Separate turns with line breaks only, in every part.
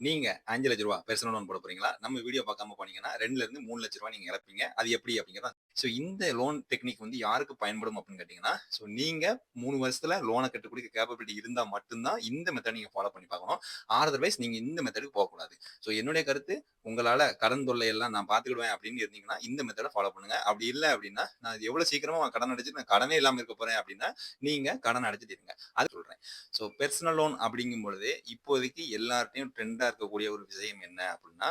நீங்க அஞ்சு லட்ச ரூபா பெர்சனல் லோன் போட போறீங்களா? நம்ம வீடியோ பார்க்காம போனீங்கன்னா ரெண்டுல இருந்து மூணு லட்ச ரூபா நீங்க இழப்பீங்க. அது எப்படி அப்படிங்கிறத ஸோ இந்த லோன் டெக்னிக் வந்து யாருக்கு பயன்படும் அப்படின்னு கேட்டிங்கன்னா ஸோ நீங்கள் மூணு வருஷத்துல லோனை கட்டக்கூடிய கேப்பபிலிட்டி இருந்தால் மட்டும்தான் இந்த மெத்தட் நீங்கள் ஃபாலோ பண்ணி பார்க்கணும். அதர்வைஸ் நீங்கள் இந்த மெத்தடுக்கு போகக்கூடாது. ஸோ என்னுடைய கருத்து உங்களால் கடன் தொல்லை எல்லாம் நான் பார்த்துக்கிடுவேன் அப்படின்னு இருந்தீங்கன்னா இந்த மெத்தடை ஃபாலோ பண்ணுங்க. அப்படி இல்லை அப்படின்னா நான் எவ்வளோ சீக்கிரமாக கடன் அடைச்சு நான் கடனே இல்லாமல் இருக்க போறேன் அப்படின்னா நீங்க கடன் அடைச்சிட்டு இருங்க. அது சொல்றேன். ஸோ பெர்சனல் லோன் அப்படிங்கும் பொழுது இப்போதைக்கு எல்லார்ட்டையும் ட்ரெண்டாக இருக்கக்கூடிய ஒரு விஷயம் என்ன அப்படின்னா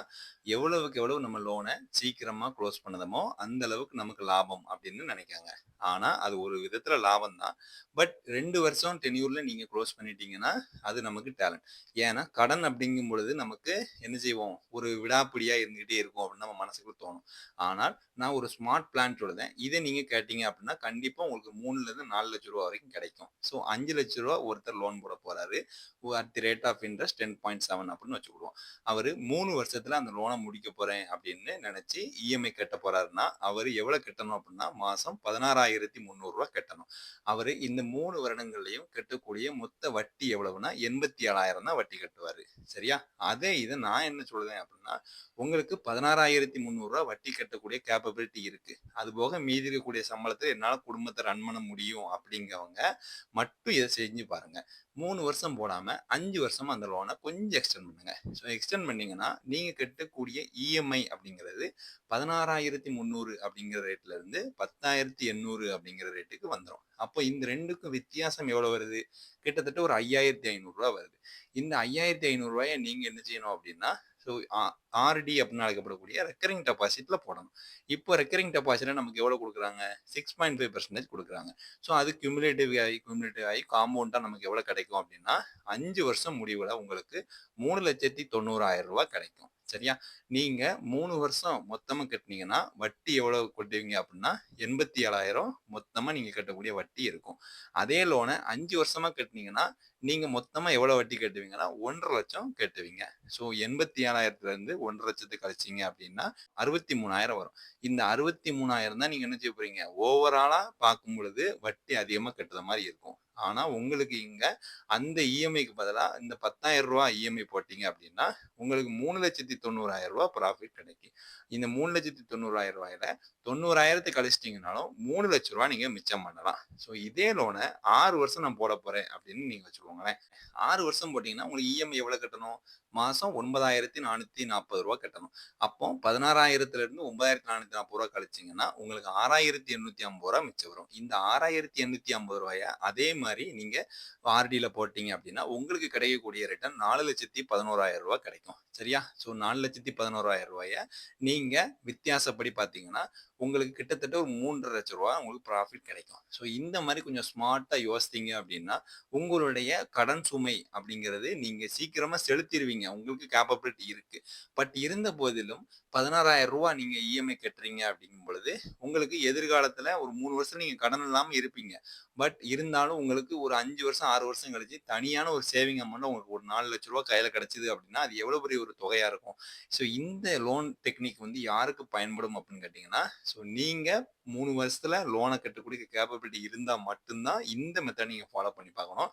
எவ்வளவுக்கு எவ்வளவு நம்ம லோனை சீக்கிரமா க்ளோஸ் பண்ணதமோ அந்த அளவுக்கு நமக்கு லாபம் அப்படின்னு நினைக்காங்க. ஆனா அது ஒரு விதத்துல லாபம் தான். பட் ரெண்டு வருஷம் டென்யூர்ல நீங்க க்ளோஸ் பண்ணிட்டீங்கன்னா அது நமக்கு டேலண்ட் ஏன்னா கடன் அப்படிங்கும் பொழுது நமக்கு என்ன செய்வோம்? ஒரு விடாப்பிடியா இருந்துகிட்டே இருக்கும் அப்படின்னு நம்ம மனசுக்கு தோணும். ஆனால் நான் ஒரு ஸ்மார்ட் பிளான் சொல்லுதேன் இதை நீங்க கேட்டீங்க அப்படின்னா கண்டிப்பா உங்களுக்கு மூணுல இருந்து நாலு லட்ச ரூபா வரைக்கும் கிடைக்கும். ஸோ அஞ்சு லட்ச ரூபா ஒருத்தர் லோன் போட போறாரு. At the rate of interest ten point seven அப்படின்னு வச்சுக்கிடுவோம். அவர் மூணு வருஷத்துல அந்த லோனை முடிக்க போறேன் அப்படின்னு நினைச்சு இஎம்ஐ கட்ட போறாருன்னா அவர் எவ்வளவு கட்டணும் அப்படின்னா மாசம் பதினாறாயிரத்தி முந்நூறுரூவா கட்டணும். அவர் இந்த மூணு வருடங்கள்லயும் கட்டக்கூடிய மொத்த வட்டி எவ்வளவுனா எண்பத்தி ஏழாயிரம் தான் வட்டி கட்டுவாரு. சரியா? அதே இதை நான் என்ன சொல்லுதேன் அப்படின்னா உங்களுக்கு பதினாறாயிரத்தி முந்நூறுரூவா வட்டி கட்டக்கூடிய கேப்பபிலிட்டி இருக்கு. அது போக மீதி இருக்கக்கூடிய சம்பளத்தை என்னால் குடும்பத்தை ரன் பண்ண முடியும் அப்படிங்கிறவங்க மட்டும் இதை செஞ்சு பாருங்க. மூணு வருஷம் போடாமல் அஞ்சு வருஷமா அந்த லோனை கொஞ்சம் எக்ஸ்டெண்ட் பண்ணுங்க. ஸோ எக்ஸ்டெண்ட் பண்ணீங்கன்னா நீங்கள் கட்டக்கூடிய இஎம்ஐ அப்படிங்கிறது பதினாறாயிரத்தி முந்நூறு அப்படிங்கிற ரேட்ல இருந்து பத்தாயிரத்தி எண்ணூறு அப்படிங்கிற ரேட்டுக்கு வந்துடும் அப்போ இந்த ரெண்டுக்கும் வித்தியாசம் எவ்வளவு வருது? கிட்டத்தட்ட ஒரு ஐயாயிரத்தி ஐநூறுரூவா வருது. இந்த ஐயாயிரத்தி ஐநூறுரூவாயை நீங்க என்ன செய்யணும் அப்படின்னா ஸோ ஆர்டி அப்படின்னு அழைக்கப்படக்கூடிய ரெக்கரிங் டெபாசிட்ல போடணும். இப்போ ரெக்கரிங் டெபாசிட்ல நமக்கு எவ்வளவு கொடுக்குறாங்க? சிக்ஸ் பாயிண்ட் ஃபைவ் பர்சன்டேஜ் கொடுக்குறாங்க. ஸோ அது கியூமுலேட்டிவ் ஆகி கியூமுலேட்டிவ் ஆகி காம்பவுண்டா நமக்கு எவ்வளவு கிடைக்கும் அப்படின்னா அஞ்சு வருஷம் முடிவுல உங்களுக்கு மூணு லட்சத்தி தொண்ணூறாயிரம் ரூபாய் கிடைக்கும். சரியா? நீங்க மூணு வருஷம் மொத்தமா கட்டினீங்கன்னா வட்டி எவ்வளவு கட்டுவீங்க அப்படின்னா எண்பத்தி ஏழாயிரம் மொத்தமா நீங்க கட்டக்கூடிய வட்டி இருக்கும். அதே லோனை அஞ்சு வருஷமா கட்டினீங்கன்னா நீங்க மொத்தமா எவ்வளவு வட்டி கட்டுவீங்கன்னா ஒன்றரை லட்சம் கட்டுவீங்க. ஸோ எண்பத்தி ஏழாயிரத்துல இருந்து ஒன்றரை லட்சத்துக்கு கழிச்சிங்க அப்படின்னா அறுபத்தி மூணாயிரம் வரும். இந்த அறுபத்தி மூணாயிரம் தான் நீங்க என்ன செய்ய போறீங்க? ஓவராலா பார்க்கும் பொழுது வட்டி அதிகமா கட்டுற மாதிரி இருக்கும். ஆனால் உங்களுக்கு இங்கே அந்த இஎம்ஐக்கு பதிலாக இந்த பத்தாயிரம் ரூபா இஎம்ஐ போட்டீங்க அப்படின்னா உங்களுக்கு மூணு லட்சத்தி தொண்ணூறாயிரம் ரூபா ப்ராஃபிட் கிடைக்கும். இந்த மூணு லட்சத்தி தொண்ணூறாயிரம் ரூபாயில தொண்ணூறாயிரத்தை கழிச்சிட்டிங்கனாலும் மூணு லட்ச ரூபா நீங்கள் மிச்சம் பண்ணலாம். ஸோ இதே லோனை ஆறு வருஷம் நான் போட போகிறேன் அப்படின்னு நீங்கள் வச்சுக்கோங்களேன். ஆறு வருஷம் போட்டிங்கன்னா உங்களுக்கு இஎம்ஐ எவ்வளோ கட்டணும்? மாதம் ஒன்பதாயிரத்தி நானூற்றி நாற்பது ரூபா கட்டணும். அப்போ பதினாறாயிரத்துலேருந்து ஒன்பதாயிரத்தி நானூற்றி நாற்பது ரூபா கழிச்சிங்கன்னா உங்களுக்கு ஆறாயிரத்தி எண்ணூற்றி ஐம்பது ரூபா மிச்சம் வரும். இந்த ஆறாயிரத்தி எண்ணூற்றி ஐம்பது ரூபாயை அதே மாதிரி நீங்க ஆர்டியில போட்டீங்க அப்படின்னா உங்களுக்கு கிடைக்கக்கூடிய ரிட்டர்ன் நாலு லட்சத்தி பதினோராயிரம் ரூபாய் கிடைக்கும். சரியா? ஸோ நாலு லட்சத்தி பதினோராயிரம் ரூபாய நீங்க வித்தியாசப்படி பார்த்தீங்கன்னா உங்களுக்கு கிட்டத்தட்ட ஒரு மூன்றரை லட்ச ரூபா உங்களுக்கு ப்ராஃபிட் கிடைக்கும். ஸோ இந்த மாதிரி கொஞ்சம் ஸ்மார்ட்டாக யோசித்தீங்க அப்படின்னா உங்களுடைய கடன் சுமை அப்படிங்கிறது நீங்கள் சீக்கிரமாக செலுத்திடுவீங்க உங்களுக்கு கேப்பபிலிட்டி இருக்கு. பட் இருந்த போதிலும் பதினாறாயிரம் ரூபா நீங்க இஎம்ஐ கட்டுறீங்க அப்படிங்கும் பொழுது உங்களுக்கு எதிர்காலத்துல ஒரு மூணு வருஷம் நீங்க கடன் இல்லாமல் இருப்பீங்க. பட் இருந்தாலும் உங்களுக்கு ஒரு அஞ்சு வருஷம் ஆறு வருஷம் கழிச்சு தனியான ஒரு சேவிங் அமௌண்ட் உங்களுக்கு ஒரு நாலு லட்ச ரூபா கையில கிடைச்சிது அப்படின்னா அது எவ்வளவு பெரிய ஒரு தொகையா இருக்கும். ஸோ இந்த லோன் டெக்னிக் வந்து யாருக்கு பயன்படும் அப்படின்னு கேட்டீங்கன்னா ஸோ நீங்க மூணு வருஷத்துல லோனை கட்டக்கூடிய கேப்பபிலிட்டி இருந்தால் மட்டும்தான் இந்த மெத்தட் நீங்க ஃபாலோ பண்ணி பார்க்கணும்.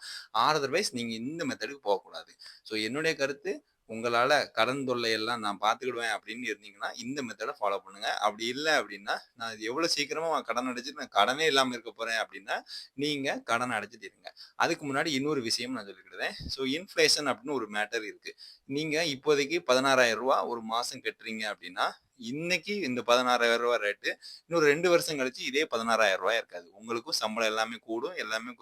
அதர்வைஸ் நீங்க இந்த மெத்தடுக்கு போகக்கூடாது. ஸோ என்னுடைய கருத்து உங்களால் கடன் தொல்லை எல்லாம் நான் பார்த்துக்கிடுவேன் அப்படின்னு இருந்தீங்கன்னா இந்த மெத்தடை ஃபாலோ பண்ணுங்க. அப்படி இல்லை அப்படின்னா நான் எவ்வளோ சீக்கிரமாக கடன் அடைச்சிட்டு நான் கடனே இல்லாமல் இருக்க போகிறேன் அப்படின்னா நீங்கள் கடன் அடைச்சிட்டு இருங்க அதுக்கு முன்னாடி இன்னொரு விஷயம் நான் சொல்லிக்கிடுவேன் ஸோ இன்ஃப்ளேஷன் அப்படின்னு ஒரு மேட்டர் இருக்குது நீங்கள் இப்போதைக்கு பதினாறாயிரம் ரூபா ஒரு மாதம் கட்டுறீங்க அப்படின்னா இன்னைக்கு இந்த பதினாறாயிரம் ரூபாய் ரேட்டு இன்னொரு ரெண்டு வருஷம் கழிச்சு இதே பதினாறாயிரம் ரூபாய் இருக்காது. உங்களுக்கும் சம்பளம் எல்லாமே கூடும். எல்லாமே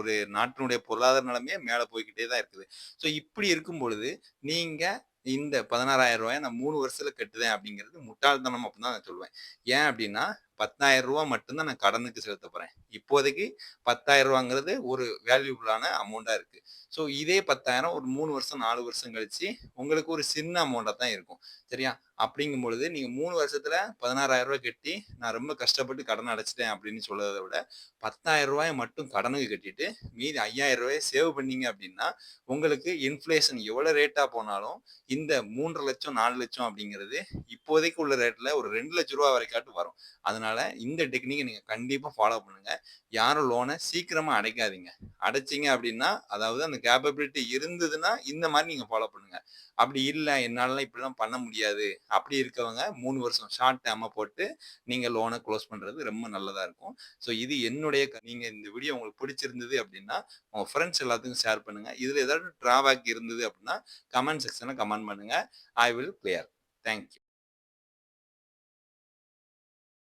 ஒரு நாட்டினுடைய பொருளாதார நிலைமையே மேலே போய்கிட்டே தான் இருக்குது. ஸோ இப்படி இருக்கும் பொழுது நீங்கள் இந்த பதினாறாயிரம் ரூபாய் நான் மூணு வருஷத்துல கட்டுதேன் அப்படிங்கிறது முட்டாள்தனம் அப்படின்னு தான் நான் சொல்லுவேன். ஏன் அப்படின்னா பத்தாயிரம் ரூபா மட்டும்தான் நான் கடனுக்கு செலுத்த போறேன். இப்போதைக்கு பத்தாயிரம் ரூபாங்கிறது ஒரு வேல்யூபுளான அமௌண்டா இருக்கு. ஸோ இதே பத்தாயிரம் ஒரு மூணு வருஷம் நாலு வருஷம் கழிச்சு உங்களுக்கு ஒரு சின்ன அமௌண்டா தான் இருக்கும். சரியா? அப்படிங்கும் பொழுது நீங்கள் மூணு வருஷத்தில் பதினாறாயிரம் ரூபாய் கட்டி நான் ரொம்ப கஷ்டப்பட்டு கடன் அடைச்சிட்டேன் அப்படின்னு சொல்றதை விட பத்தாயிரம் ரூபாய் மட்டும் கடனுக்கு கட்டிட்டு மீதி ஐயாயிரம் ரூபாயை சேவ் பண்ணீங்க அப்படின்னா உங்களுக்கு இன்ஃப்ளேஷன் எவ்வளோ ரேட்டாக போனாலும் இந்த மூன்று லட்சம் நாலு லட்சம் அப்படிங்கிறது இப்போதைக்கு உள்ள ரேட்டில் ஒரு ரெண்டு லட்சம் ரூபா வரைக்காட்டு வரும் அதனால இந்த டெக்னிக்கை நீங்கள் கண்டிப்பாக ஃபாலோ பண்ணுங்கள் யாரும் லோனை சீக்கிரமாக அடைக்காதீங்க. அடைச்சிங்க அப்படின்னா, அதாவது அந்த கேப்பபிலிட்டி இருந்ததுன்னா, இந்த மாதிரி நீங்கள் ஃபாலோ பண்ணுங்கள் அப்படி இல்லை என்னாலலாம் இப்படிலாம் பண்ண முடியாது. அப்படி இருக்கவங்க மூணு வருஷம் ஷார்ட் டேமாக போட்டு நீங்கள் லோனை க்ளோஸ் பண்ணுறது ரொம்ப நல்லதாக இருக்கும். ஸோ இது என்னுடைய க இந்த வீடியோ உங்களுக்கு பிடிச்சிருந்தது அப்படின்னா, உங்கள் ஃப்ரெண்ட்ஸ் எல்லாத்துக்கும் ஷேர் பண்ணுங்கள் இதில் ஏதாவது ட்ராபேக் இருந்தது அப்படின்னா, கமெண்ட் செக்ஷனில் கமெண்ட் பண்ணுங்கள் I will clear. Thank you.